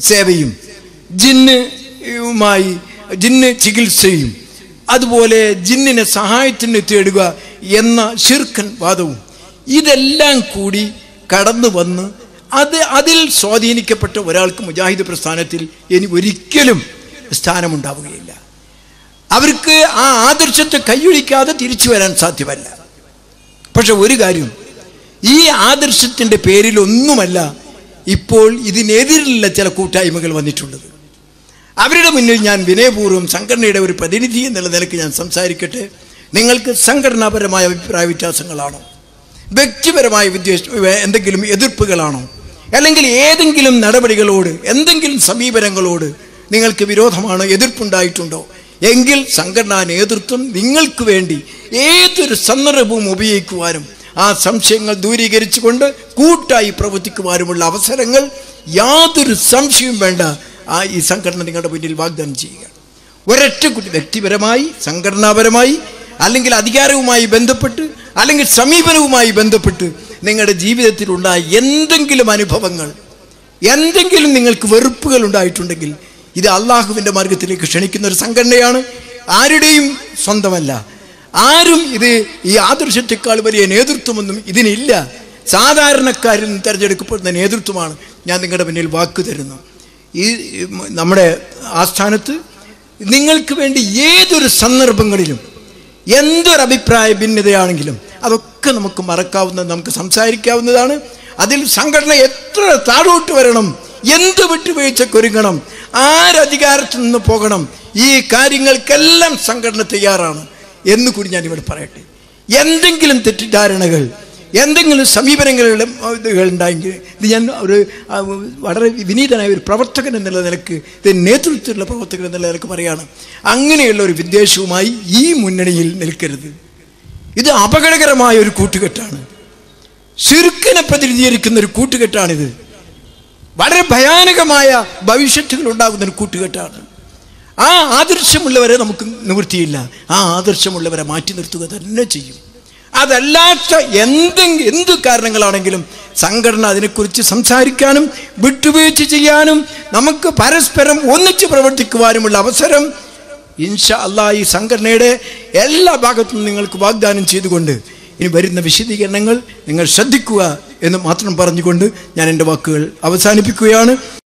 സേവയും. ജിന്നുമായി ജിന്ന് ചികിത്സയും. അതുപോലെ ജിന്നിനെ സഹായത്തിന് തേടുക എന്ന ശിർക്കൻ വാദവും. ഇതെല്ലാം കൂടി കടന്നു വന്ന് അത് അതിൽ സ്വാധീനിക്കപ്പെട്ട ഒരാൾക്ക് മുജാഹിദ് പ്രസ്ഥാനത്തിൽ ഇനി ഒരിക്കലും സ്ഥാനമുണ്ടാവുകയില്ല. അവർക്ക് ആ ആദർശത്തെ കൈയൊഴിക്കാതെ തിരിച്ചു വരാൻ സാധ്യമല്ല. പക്ഷെ ഒരു കാര്യം ഈ ആദർശത്തിന്റെ പേരിൽ ഒന്നുമല്ല ഇപ്പോൾ ഇതിനെതിരുള്ള ചില കൂട്ടായ്മകൾ വന്നിട്ടുള്ളത്. അവരുടെ മുന്നിൽ ഞാൻ വിനയപൂർവം സംഘടനയുടെ ഒരു പ്രതിനിധി എന്നുള്ള നിലയ്ക്ക് ഞാൻ സംസാരിക്കട്ടെ. നിങ്ങൾക്ക് സംഘടനാപരമായ അഭിപ്രായ വ്യത്യാസങ്ങളാണോ? വ്യക്തിപരമായ വിദ്വേഷ എന്തെങ്കിലും എതിർപ്പുകളാണോ? അല്ലെങ്കിൽ ഏതെങ്കിലും നടപടികളോട് എന്തെങ്കിലും സമീപനങ്ങളോട് നിങ്ങൾക്ക് വിരോധമാണോ എതിർപ്പുണ്ടായിട്ടുണ്ടോ? എങ്കിൽ സംഘടനാ നേതൃത്വം നിങ്ങൾക്ക് വേണ്ടി ഏതൊരു സന്ദർഭവും ഉപയോഗിക്കുവാനും ആ സംശയങ്ങൾ ദൂരീകരിച്ചുകൊണ്ട് കൂട്ടായി പ്രവർത്തിക്കുവാനുമുള്ള അവസരങ്ങൾ യാതൊരു സംശയവും വേണ്ട. ആ ഈ സംഘടന നിങ്ങളുടെ മുന്നിൽ വാഗ്ദാനം ചെയ്യുക. ഒരൊറ്റ കുട്ടി വ്യക്തിപരമായി സംഘടനാപരമായി അല്ലെങ്കിൽ അധികാരവുമായി ബന്ധപ്പെട്ട് അല്ലെങ്കിൽ സമീപനവുമായി ബന്ധപ്പെട്ട് നിങ്ങളുടെ ജീവിതത്തിലുണ്ടായ എന്തെങ്കിലും അനുഭവങ്ങൾ എന്തെങ്കിലും നിങ്ങൾക്ക് വെറുപ്പുകൾ ഉണ്ടായിട്ടുണ്ടെങ്കിൽ ഇത് അള്ളാഹുവിന്റെ മാർഗത്തിലേക്ക് ക്ഷണിക്കുന്ന ഒരു സംഘടനയാണ്. ആരുടെയും സ്വന്തമല്ല. ആരും ഇത് ഈ ആദർശത്തെക്കാൾ വലിയ നേതൃത്വമൊന്നും ഇതിനില്ല. സാധാരണക്കാരിൽ നിന്ന് തിരഞ്ഞെടുക്കപ്പെടുന്ന നേതൃത്വമാണ് ഞാൻ നിങ്ങളുടെ മുന്നിൽ വാക്ക് തരുന്നു. ഈ നമ്മുടെ ആസ്ഥാനത്ത് നിങ്ങൾക്ക് വേണ്ടി ഏതൊരു സന്ദർഭങ്ങളിലും എന്തൊരു അഭിപ്രായ ഭിന്നതയാണെങ്കിലും അതൊക്കെ നമുക്ക് മറക്കാവുന്ന നമുക്ക് സംസാരിക്കാവുന്നതാണ്. അതിൽ സംഘടന എത്ര താഴോട്ട് വരണം എന്ത് വിട്ടുവീഴ്ചക്കൊരുങ്ങണം ആരധികാരത്തിൽ നിന്ന് പോകണം ഈ കാര്യങ്ങൾക്കെല്ലാം സംഘടന തയ്യാറാണ്. എന്ന് കൂടി ഞാനിവിടെ പറയട്ടെ. എന്തെങ്കിലും തെറ്റിദ്ധാരണകൾ എന്തെങ്കിലും സമീപനങ്ങൾ ഉണ്ടായെങ്കിൽ ഇത് ഞാൻ ഒരു വളരെ വിനീതനായ ഒരു പ്രവർത്തകൻ എന്നുള്ള നിലയ്ക്ക് ഇത് നേതൃത്വത്തിലുള്ള പ്രവർത്തകൻ എന്നുള്ള നിലയ്ക്ക് പറയാണ് അങ്ങനെയുള്ള ഒരു വിദ്വേഷവുമായി ഈ മുന്നണിയിൽ നിൽക്കരുത്. ഇത് അപകടകരമായ ഒരു കൂട്ടുകെട്ടാണ്. ചുരുക്കനെ പ്രതിനിധീകരിക്കുന്ന ഒരു കൂട്ടുകെട്ടാണിത്. വളരെ ഭയാനകമായ ഭവിഷ്യത്തുകൾ ഉണ്ടാകുന്ന ഒരു കൂട്ടുകെട്ടാണ്. ആ ആദർശമുള്ളവരെ നമുക്ക് നിവൃത്തിയില്ല. ആ ആദർശമുള്ളവരെ മാറ്റി നിർത്തുക തന്നെ ചെയ്യും. അതല്ലാത്ത എന്തെങ്കിലും എന്ത് കാരണങ്ങളാണെങ്കിലും സംഘടന അതിനെക്കുറിച്ച് സംസാരിക്കാനും വിട്ടുവീഴ്ച ചെയ്യാനും നമുക്ക് പരസ്പരം ഒന്നിച്ച് പ്രവർത്തിക്കുവാനുമുള്ള അവസരം ഇൻഷ അല്ലാ ഈ സംഘടനയുടെ എല്ലാ ഭാഗത്തും നിങ്ങൾക്ക് വാഗ്ദാനം ചെയ്തുകൊണ്ട് ഇനി വരുന്ന വിശദീകരണങ്ങൾ നിങ്ങൾ ശ്രദ്ധിക്കുക എന്ന് മാത്രം പറഞ്ഞുകൊണ്ട് ഞാൻ എന്റെ വാക്കുകൾ അവസാനിപ്പിക്കുകയാണ്.